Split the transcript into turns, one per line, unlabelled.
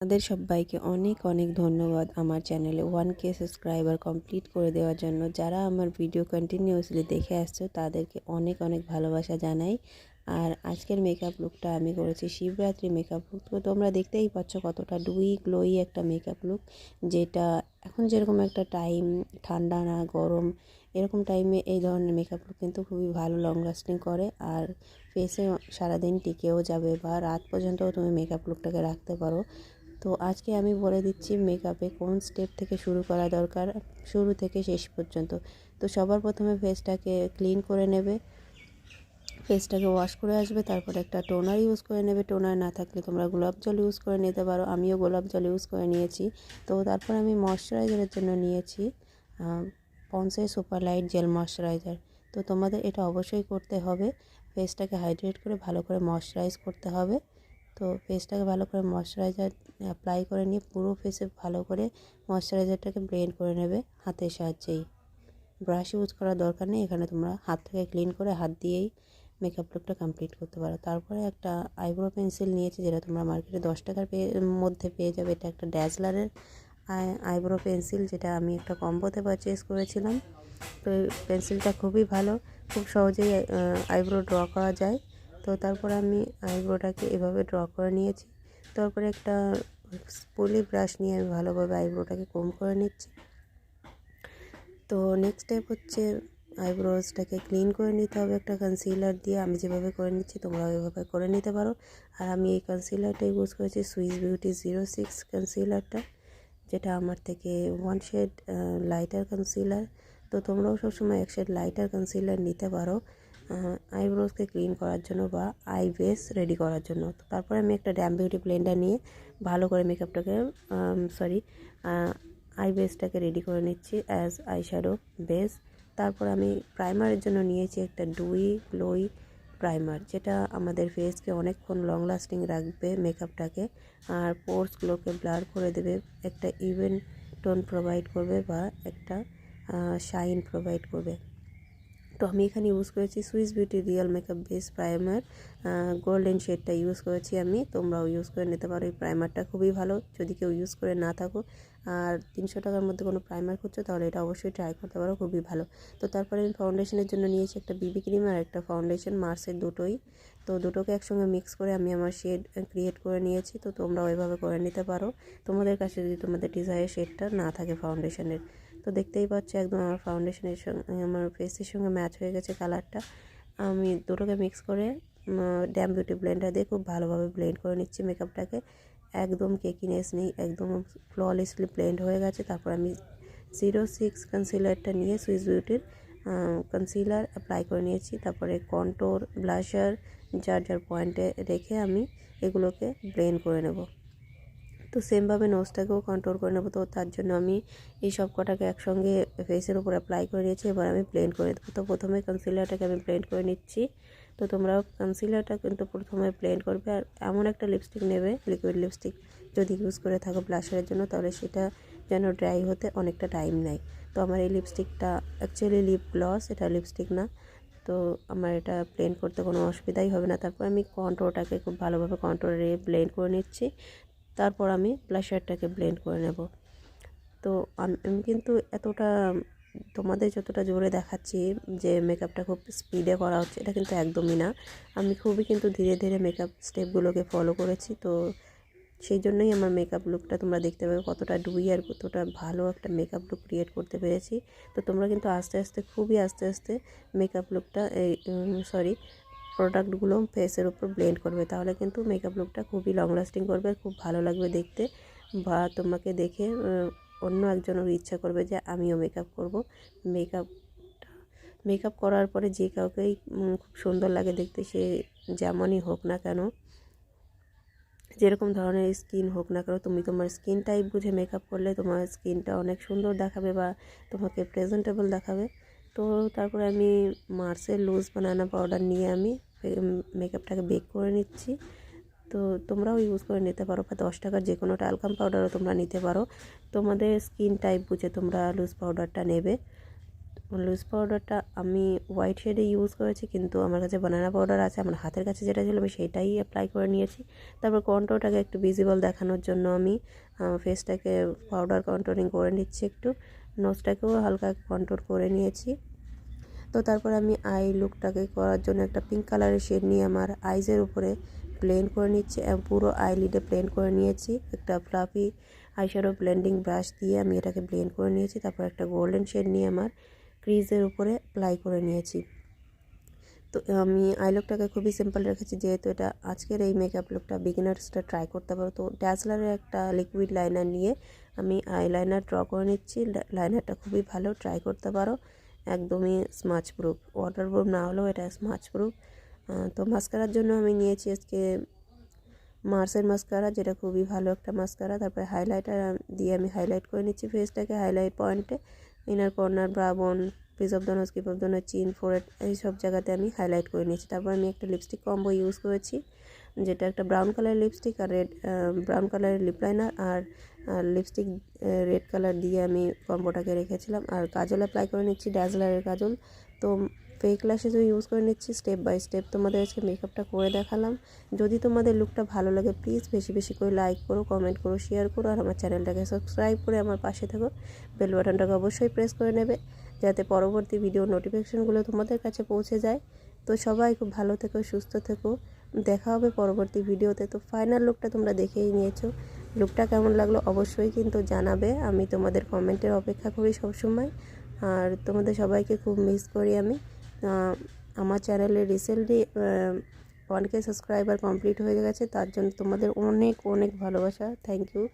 আপনাদের সবাইকে অনেক অনেক ধন্যবাদ আমার চ্যানেলে ওয়ান কে সাবস্ক্রাইবার কমপ্লিট করে দেওয়ার জন্য। যারা আমার ভিডিও কন্টিনিউসলি দেখে আসছো, তাদেরকে অনেক অনেক ভালোবাসা জানাই। আর আজকের মেকআপ লুকটা আমি করেছি শিবরাত্রি মেকআপ লুক তো তোমরা দেখতেই পাচ্ছ কতটা ডুই গ্লোই একটা মেকআপ লুক যেটা এখন যেরকম একটা টাইম ঠান্ডা না, গরম, এরকম টাইমে এই ধরনের মেকআপ লুক কিন্তু খুবই ভালো লং লাস্টিং করে। আর ফেসে সারাদিন টিকেও যাবে বা রাত পর্যন্তও তুমি মেকআপ লুকটাকে রাখতে পারো। তো আজকে আমি বলে দিচ্ছি মেকআপে কোন স্টেপ থেকে শুরু করা দরকার, শুরু থেকে শেষ পর্যন্ত। তো সবার প্রথমে ফেসটাকে ক্লিন করে নেবে। ফেসটাকে ওয়াশ করে আসবে, তারপর একটা টোনার ইউজ করে নেবে। টোনার না থাকলে তোমরা গোলাপ জল ইউজ করে নিতে পারো। আমিও গোলাপ জল ইউজ করে নিয়েছি। তো তারপর আমি ময়শ্চারাইজারের জন্য নিয়েছি Pond's super light gel moisturiser তো তোমাদের এটা অবশ্যই করতে হবে। ফেসটাকে হাইড্রেট করে ভালো করে ময়শ্চারাইজ করতে হবে। তো ফেসটাকে ভালো করে ময়শ্চারাইজার অ্যাপ্লাই করে নিয়ে পুরো ফেসে ভালো করে ময়শ্চারাইজারটাকে ব্লেন্ড করে নেবে হাতের সাহায্যেই। ব্রাশ ইউজ করার দরকার নেই, এখানে তোমরা হাত থেকে ক্লিন করে হাত দিয়েই মেকআপ লুকটা কমপ্লিট করতে পারো। তারপরে একটা আইব্রো পেন্সিল নিয়েছি, যেটা তোমরা মার্কেটে দশ টাকার পেয়ে, মধ্যে পেয়ে যাবে। এটা একটা ড্যাজলারের আইব্রো পেন্সিল যেটা আমি একটা কম্বোতে পারচেস করেছিলাম। তো পেন্সিলটা খুবই ভালো, খুব সহজেই আইব্রো ড্র করা যায়। তো তারপর আমি আইব্রোটাকে এভাবে ড্র করে নিয়েছি। তারপরে একটা স্পুলি ব্রাশ নিয়ে আমি ভালোভাবে আইব্রোটাকে কম করে নিচ্ছি। তো নেক্সট স্টেপ হচ্ছে আইব্রোজটাকে ক্লিন করে নিতে হবে একটা কনসিলার দিয়ে। আমি যেভাবে করে নিচ্ছি তোমরা ওইভাবে করে নিতে পারো। আর আমি এই কনসিলারটা ইউজ করেছি সুইস বিউটি জিরো সিক্স কনসিলারটা যেটা আমার থেকে ওয়ান শেড লাইটার কনসিলার তো তোমরাও সবসময় এক শেড লাইটার কনসিলার নিতে পারো। আইব্রোজকে ক্লিন করার জন্য বা আই বেস রেডি করার জন্য। তারপরে আমি একটা ড্যাম বিউটি ব্লেন্ডার নিয়ে ভালো করে মেকআপটাকে সরি আই বেসটাকে রেডি করে নিচ্ছি অ্যাজ আই শ্যাডো বেস তারপর আমি প্রাইমারের জন্য নিয়েছি একটা ডুই গ্লোই প্রাইমার যেটা আমাদের ফেসকে অনেকক্ষণ লং লাস্টিং রাখবে মেকআপটাকে আর পোর্সগুলোকে ব্লার করে দেবে, একটা ইভেন টোন প্রোভাইড করবে বা একটা শাইন প্রোভাইড করবে। তো আমি এখানে ইউজ করেছি Swiss beauty real makeup base primer golden শেডটা ইউজ করেছি আমি, তোমরাও ইউজ করে নিতে পারো, এই প্রাইমারটা খুবই ভালো, যদি কেউ ইউজ করে না থাকো আর তিনশো টাকার মধ্যে কোনো প্রাইমার করছ তাহলে এটা অবশ্যই ট্রাই করতে পারো, খুবই ভালো। তো তারপরে আমি ফাউন্ডেশনের জন্য নিয়েছি একটা বিবি ক্রিম আর একটা ফাউন্ডেশন মার্সের দুটোই। তো দুটোকে একসঙ্গে মিক্স করে আমি আমার শেড ক্রিয়েট করে নিয়েছি। তো তোমরা ওইভাবে করে নিতে পারো। তোমাদের কাছে যদি তোমাদের ডিজায়ার শেডটা না থাকে ফাউন্ডেশনের তো দেখতেই পাচ্ছ একদম আমার ফাউন্ডেশনের সঙ্গে, আমার ফেসের সঙ্গে ম্যাচ হয়ে গেছে কালারটা আমি দুটোকে মিক্স করে ড্যাম বিউটি ব্লেন্ডার দিয়ে খুব ভালোভাবে ব্লেন্ড করে নিচ্ছি মেকআপটাকে একদম কেকিনেস নেই, একদম ফ্ললেসলি ব্লেন্ড হয়ে গেছে। তারপর আমি জিরো সিক্স কনসিলারটা নিয়ে সুইস বিউটির কনসিলার অ্যাপ্লাই করে নিয়েছি। তারপরে কন্টোর ব্লাশার যার যার পয়েন্টে রেখে আমি এগুলোকে ব্লেন্ড করে নেব। তো সেমভাবে নোজটাকেও কন্ট্রোল করে নেব। তো তার জন্য আমি এই সব কটাকে একসঙ্গে ফেসের উপর অ্যাপ্লাই করে নিয়েছি, এবার আমি প্লেন করে দেবো তো প্রথমে কনসিলারটাকে আমি প্লেন করে নিচ্ছি। তো তোমরাও কনসিলারটা কিন্তু প্রথমে প্লেন করবে আর এমন একটা লিপস্টিক নেবে লিকুইড লিপস্টিক যদি ইউজ করে থাকো ব্লাশারের জন্য, তাহলে সেটা যেন ড্রাই হতে অনেকটা টাইম নেয়। তো আমার এই লিপস্টিকটা অ্যাকচুয়ালি লিপ গ্লস এটা লিপস্টিক না। তো আমার এটা প্লেন করতে কোনো অসুবিধাই হবে না। তারপর আমি কন্ট্রোলটাকে খুব ভালোভাবে কন্ট্রোলে ব্লেন্ড করে নিচ্ছি। তারপর আমি ব্লাশারটাকে ব্লেন্ড করে নেব। তো আমি কিন্তু এতটা, তোমাদের যতটা জোরে দেখাচ্ছি যে মেকআপটা খুব স্পিডে করা হচ্ছে, এটা কিন্তু একদমই না। আমি খুবই কিন্তু ধীরে ধীরে মেকআপ স্টেপগুলোকে ফলো করেছি, তো সেই জন্যই আমার মেকআপ লুকটা তোমরা দেখতে পাবে কতটা ডুই আর কতটা ভালো একটা মেকআপ লুক ক্রিয়েট করতে পেরেছি। তো তোমরা কিন্তু আস্তে আস্তে, খুবই আস্তে আস্তে মেকআপ লুকটা সরি প্রোডাক্টগুলো ফেসের উপর ব্লেন্ড করবে, তাহলে কিন্তু মেকআপ লুকটা খুবই লং লাস্টিং করবে, খুব ভালো লাগবে দেখতে। বা তোমাকে দেখে অন্য একজনের ইচ্ছা করবে যে আমিও মেকআপ করব। মেকআপটা মেকআপ করার পরে যে কাউকেই খুব সুন্দর লাগে দেখতে, সে যেমনই হোক না কেন, যেরকম ধরনের স্কিন হোক না কেন, তুমি তোমার স্কিন টাইপ বুঝে মেকআপ করলে তোমার স্কিনটা অনেক সুন্দর দেখাবে বা তোমাকে প্রেজেন্টেবল দেখাবে। তো তারপরে আমি মার্সের লুজ বানানা পাউডার নিয়ে আমি মেকআপটাকে বেক করে নিচ্ছি। তো তোমরাও ইউজ করে নিতে পারো বা দশ টাকার যে কোনো টালকাম পাউডারও তোমরা নিতে পারো। তোমাদের স্কিন টাইপ বুঝে তোমরা লুজ পাউডারটা নেবে। লুজ পাউডারটা আমি হোয়াইট শেডে ইউজ করেছি, কিন্তু আমার কাছে বানানা পাউডার আছে, আমার হাতের কাছে যেটা ছিল আমি সেটাই অ্যাপ্লাই করে নিয়েছি। তারপর কন্ট্রোটাকে একটু ভিজিবল দেখানোর জন্য আমি ফেসটাকে পাউডার কন্ট্রোলিং করে নিচ্ছি একটু। নোজটাকেও হালকা কন্ট্রোল করে নিয়েছি। তো তারপর আমি আই লুকটাকে করার জন্য একটা পিঙ্ক কালারের শেড নিয়ে আমার আইজের উপরে প্লেন করে নিচ্ছি এবং পুরো আইলিডে প্লেন করে নিয়েছি। একটা ফ্লাফি আইশ্যাডো ব্লেন্ডিং ব্রাশ দিয়ে আমি এটাকে ব্লেন্ড করে নিয়েছি। তারপর একটা গোল্ডেন শেড নিয়ে আমার ক্রিজের উপরে অ্যাপ্লাই করে নিয়েছি। তো আমি আই লুকটাকে খুবই সিম্পল রেখেছি, যেহেতু এটা আজকের এই মেকআপ লুকটা বিগিনার্সটা ট্রাই করতে পারো। তো ড্যাসলারের একটা লিকুইড লাইনার নিয়ে আমি আই লাইনার ড্র করে নিচ্ছি। লাইনারটা খুবই ভালো ট্রাই করতে পারো। একদমই স্মাচ প্রুফ। ওয়াটার প্রুফ না হলেও এটা স্মাচ প্রুফ। তো মাস্কারার জন্য আমি নিয়েছি আজকে মার্সের মাস্কারা যেটা খুবই ভালো একটা মাস্কারা তারপরে হাইলাইটার দিয়ে আমি হাইলাইট করে নিচ্ছি ফেসটাকে হাইলাইট পয়েন্টে inner corner brow bone piece of the nose tip of the chin forehead এই সব জায়গাতে আমি হাইলাইট করে নিয়েছি। তারপর আমি একটা লিপস্টিক কম্বো ইউজ করেছি। যেটা একটা ব্রাউন কালারের লিপস্টিক আর রেড ব্রাউন কালারের লিপ লাইনার আর লিপস্টিক রেড কালার দিয়ে আমি কম্বোটাকে রেখেছিলাম। আর কাজল অ্যাপ্লাই করে নিচ্ছি ড্যাজলারের কাজল। তো ফেক ল্যাশেসও ইউজ করে নিচ্ছি স্টেপ বাই স্টেপ তোমাদের আজকে মেকআপটা করে দেখালাম। যদি তোমাদের লুকটা ভালো লাগে প্লিজ বেশি বেশি করে লাইক করো কমেন্ট করো শেয়ার করো, আর আমার চ্যানেলটাকে সাবস্ক্রাইব করে আমার পাশে থাকো। বেল বাটনটাকে অবশ্যই প্রেস করে নেবে, যাতে পরবর্তী ভিডিও নোটিফিকেশানগুলো তোমাদের কাছে পৌঁছে যায়। তো সবাই খুব ভালো থেকো, সুস্থ থেকো। দেখা হবে পরবর্তী ভিডিওতে। তো ফাইনাল লুকটা তোমরা দেখেই নিয়েছো। লুকটা কেমন লাগল অবশ্যই কিন্তু জানাবে। আমি তোমাদের কমেন্টের অপেক্ষা করি সবসময়। আর তোমাদের সবাইকে খুব মিস করি আমি। আমার চ্যানেলে recently one K subscriber complete হয়ে গেছে। তার জন্য তোমাদের অনেক অনেক ভালোবাসা। Thank you